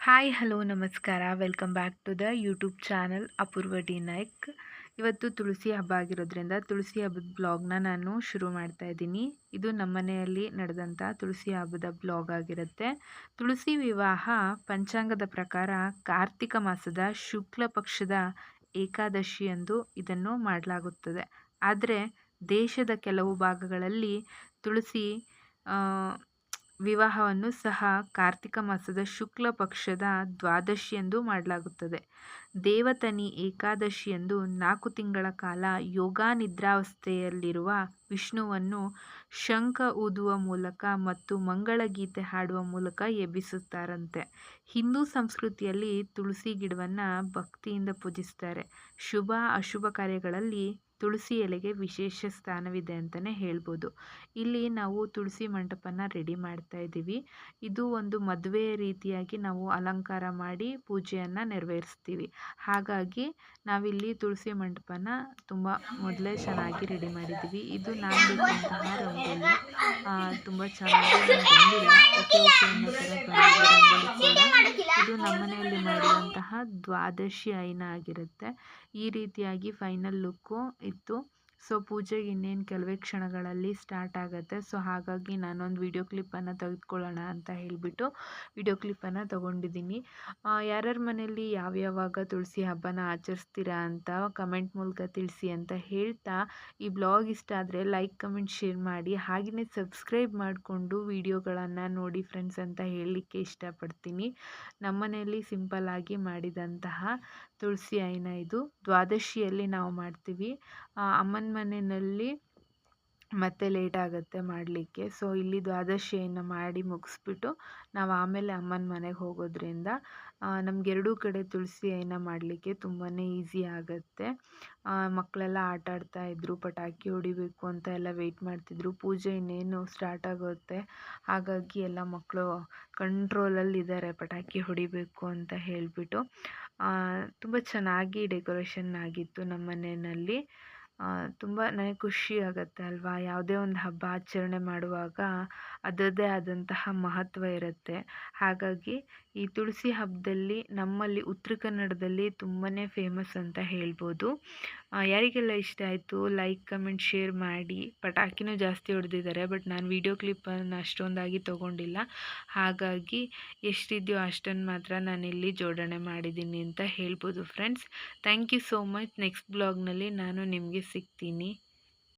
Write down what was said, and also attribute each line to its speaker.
Speaker 1: Hi hello ನಮಸ್ಕಾರ. Welcome back to the YouTube channel Apoorva D Naik ಇವತ್ತು ತುಳಸಿ ಹಬ್ಬ ಆಗಿರೋದ್ರಿಂದ ತುಳಸಿ ಹಬ್ಬದ ಬ್ಲಾಗ್ನ ನಾನು ಶುರು ಮಾಡ್ತಾ ಇದ್ದೀನಿ. ಇದು ನಮ್ಮನೆಯಲ್ಲಿ ನಡೆದಂಥ ತುಳಸಿ ಹಬ್ಬದ ಬ್ಲಾಗ್ ಆಗಿರುತ್ತೆ. ತುಳಸಿ ವಿವಾಹ ಪಂಚಾಂಗದ ಪ್ರಕಾರ ಕಾರ್ತಿಕ ಮಾಸದ ಶುಕ್ಲ ಪಕ್ಷದ ಏಕಾದಶಿಯಂದು ಇದನ್ನು ಮಾಡಲಾಗುತ್ತದೆ. ಆದರೆ ದೇಶದ ಕೆಲವು ಭಾಗಗಳಲ್ಲಿ ತುಳಸಿ ವಿವಾಹವನ್ನು ಸಹ ಕಾರ್ತಿಕ ಮಾಸದ ಶುಕ್ಲ ಪಕ್ಷದ ದ್ವಾದಶಿಯಂದು ಮಾಡಲಾಗುತ್ತದೆ. ದೇವತನಿ ಏಕಾದಶಿಯಂದು ನಾಲ್ಕು ತಿಂಗಳ ಕಾಲ ಯೋಗ ನಿದ್ರಾವಸ್ಥೆಯಲ್ಲಿರುವ ವಿಷ್ಣುವನ್ನು ಶಂಖ ಊದುವ ಮೂಲಕ ಮತ್ತು ಮಂಗಳಗೀತೆ ಹಾಡುವ ಮೂಲಕ ಎಬ್ಬಿಸುತ್ತಾರಂತೆ. ಹಿಂದೂ ಸಂಸ್ಕೃತಿಯಲ್ಲಿ ತುಳಸಿ ಗಿಡವನ್ನು ಭಕ್ತಿಯಿಂದ ಪೂಜಿಸ್ತಾರೆ. ಶುಭ, ಅಶುಭ ಕಾರ್ಯಗಳಲ್ಲಿ ತುಳಸಿ ಎಲೆಗೆ ವಿಶೇಷ ಸ್ಥಾನವಿದೆ ಅಂತಲೇ ಹೇಳ್ಬೋದು. ಇಲ್ಲಿ ನಾವು ತುಳಸಿ ಮಂಟಪನ ರೆಡಿ ಮಾಡ್ತಾ ಇದ್ದೀವಿ. ಇದು ಒಂದು ಮದುವೆಯ ರೀತಿಯಾಗಿ ನಾವು ಅಲಂಕಾರ ಮಾಡಿ ಪೂಜೆಯನ್ನು ನೆರವೇರಿಸ್ತೀವಿ. ಹಾಗಾಗಿ ನಾವಿಲ್ಲಿ ತುಳಸಿ ಮಂಟಪನ ತುಂಬ ಮೊದಲೇ ಚೆನ್ನಾಗಿ ರೆಡಿ ಮಾಡಿದ್ದೀವಿ. ಇದು ನಾನು ಬೇಕಂತಹ ರಂಗೋಲಿ ಆ, ತುಂಬ ಚೆನ್ನಾಗಿ ನಾನು ಬಂದಿಲ್ಲ ಓಕೆ ಓಕೆ ಅನ್ನೋ ಥರ ಬಂದಿದೆ ರಂಗೋಲಿ ಕೂಡ ಇದು ನಮ್ಮನೆಯಲ್ಲಿ ಮಾಡುವಂತಹ ದ್ವಾದಶಿ ಐನ ಆಗಿರುತ್ತೆ ಈ ರೀತಿಯಾಗಿ ಫೈನಲ್ ಲುಕ್ಕು ಇತ್ತು ಸೊ ಪೂಜೆಗೆ ಇನ್ನೇನು ಕೆಲವೇ ಕ್ಷಣಗಳಲ್ಲಿ ಸ್ಟಾರ್ಟ್ ಆಗುತ್ತೆ. ಸೊ ಹಾಗಾಗಿ ನಾನೊಂದು ವಿಡಿಯೋ ಕ್ಲಿಪ್ಪನ್ನು ತೆಗೆದುಕೊಳ್ಳೋಣ ಅಂತ ಹೇಳಿಬಿಟ್ಟು ವಿಡಿಯೋ ಕ್ಲಿಪ್ಪನ್ನು ತೊಗೊಂಡಿದ್ದೀನಿ. ಯಾರ್ಯಾರ ಮನೆಯಲ್ಲಿ ಯಾವ್ಯಾವಾಗ ತುಳಸಿ ಹಬ್ಬನ ಆಚರಿಸ್ತೀರಾ ಅಂತ ಕಮೆಂಟ್ ಮೂಲಕ ತಿಳಿಸಿ ಅಂತ ಹೇಳ್ತಾ, ಈ ಬ್ಲಾಗ್ ಇಷ್ಟ ಆದರೆ ಲೈಕ್ ಕಮೆಂಟ್ ಶೇರ್ ಮಾಡಿ ಹಾಗೆಯೇ ಸಬ್ಸ್ಕ್ರೈಬ್ ಮಾಡಿಕೊಂಡು ವಿಡಿಯೋಗಳನ್ನು ನೋಡಿ ಫ್ರೆಂಡ್ಸ್ ಅಂತ ಹೇಳಲಿಕ್ಕೆ ಇಷ್ಟಪಡ್ತೀನಿ. ನಮ್ಮನೆಯಲ್ಲಿ ಸಿಂಪಲ್ ಆಗಿ ಮಾಡಿದಂತಹ ತುಳಸಿ ಐನ ಇದು. ದ್ವಾದಶಿಯಲ್ಲಿ ನಾವು ಮಾಡ್ತೀವಿ. ಅಮ್ಮನ ಮನೆಯಲ್ಲಿ ಮತ್ತೆ ಲೇಟ್ ಆಗುತ್ತೆ ಮಾಡಲಿಕ್ಕೆ. ಸೊ ಇಲ್ಲಿ ದ್ವಾದಶಿಯನ್ನು ಮಾಡಿ ಮುಗಿಸ್ಬಿಟ್ಟು ನಾವು ಆಮೇಲೆ ಅಮ್ಮನ ಮನೆಗೆ ಹೋಗೋದ್ರಿಂದ ನಮ್ಗೆ ಎರಡೂ ಕಡೆ ತುಳಸಿ ಐನ ಮಾಡಲಿಕ್ಕೆ ತುಂಬಾ ಈಸಿ ಆಗುತ್ತೆ. ಮಕ್ಕಳೆಲ್ಲ ಆಟ ಆಡ್ತಾ ಇದ್ದರು ಪಟಾಕಿ ಹೊಡಿಬೇಕು ಅಂತ ಎಲ್ಲ ವೆಯ್ಟ್ ಮಾಡ್ತಿದ್ರು. ಪೂಜೆ ಇನ್ನೇನು ಸ್ಟಾರ್ಟ್ ಆಗುತ್ತೆ. ಹಾಗಾಗಿ ಎಲ್ಲ ಮಕ್ಕಳು ಕಂಟ್ರೋಲಲ್ಲಿ ಇದ್ದಾರೆ ಪಟಾಕಿ ಹೊಡಿಬೇಕು ಅಂತ ಹೇಳಿಬಿಟ್ಟು. ತುಂಬ ಚೆನ್ನಾಗಿ ಡೆಕೋರೇಷನ್ ಆಗಿತ್ತು ನಮ್ಮ ಮನೆಯಲ್ಲಿ. ತುಂಬ ನನಗೆ ಖುಷಿ ಆಗುತ್ತೆ ಅಲ್ವಾ? ಯಾವುದೇ ಒಂದು ಹಬ್ಬ ಆಚರಣೆ ಮಾಡುವಾಗ ಅದರದ್ದೇ ಆದಂತಹ ಮಹತ್ವ ಇರುತ್ತೆ. ಹಾಗಾಗಿ ಈ ತುಳಸಿ ಹಬ್ಬದಲ್ಲಿ ನಮ್ಮಲ್ಲಿ ಉತ್ತರ ಕನ್ನಡದಲ್ಲಿ ತುಂಬಾ ಫೇಮಸ್ ಅಂತ ಹೇಳ್ಬೋದು. ಯಾರಿಗೆಲ್ಲ ಇಷ್ಟ ಆಯಿತು ಲೈಕ್ ಕಮೆಂಟ್ ಶೇರ್ ಮಾಡಿ. ಪಟಾಕಿನೂ ಜಾಸ್ತಿ ಹೊಡೆದಿದ್ದಾರೆ ಬಟ್ ನಾನು ವಿಡಿಯೋ ಕ್ಲಿಪ್ಪನ್ನು ಅಷ್ಟೊಂದಾಗಿ ತೊಗೊಂಡಿಲ್ಲ. ಹಾಗಾಗಿ ಎಷ್ಟಿದೆಯೋ ಅಷ್ಟನ್ನು ಮಾತ್ರ ನಾನಿಲ್ಲಿ ಜೋಡಣೆ ಮಾಡಿದ್ದೀನಿ ಅಂತ ಹೇಳ್ಬೋದು friends thank you so much next ಬ್ಲಾಗ್ನಲ್ಲಿ ನಾನು ನಿಮಗೆ ಸಿಗ್ತೀನಿ.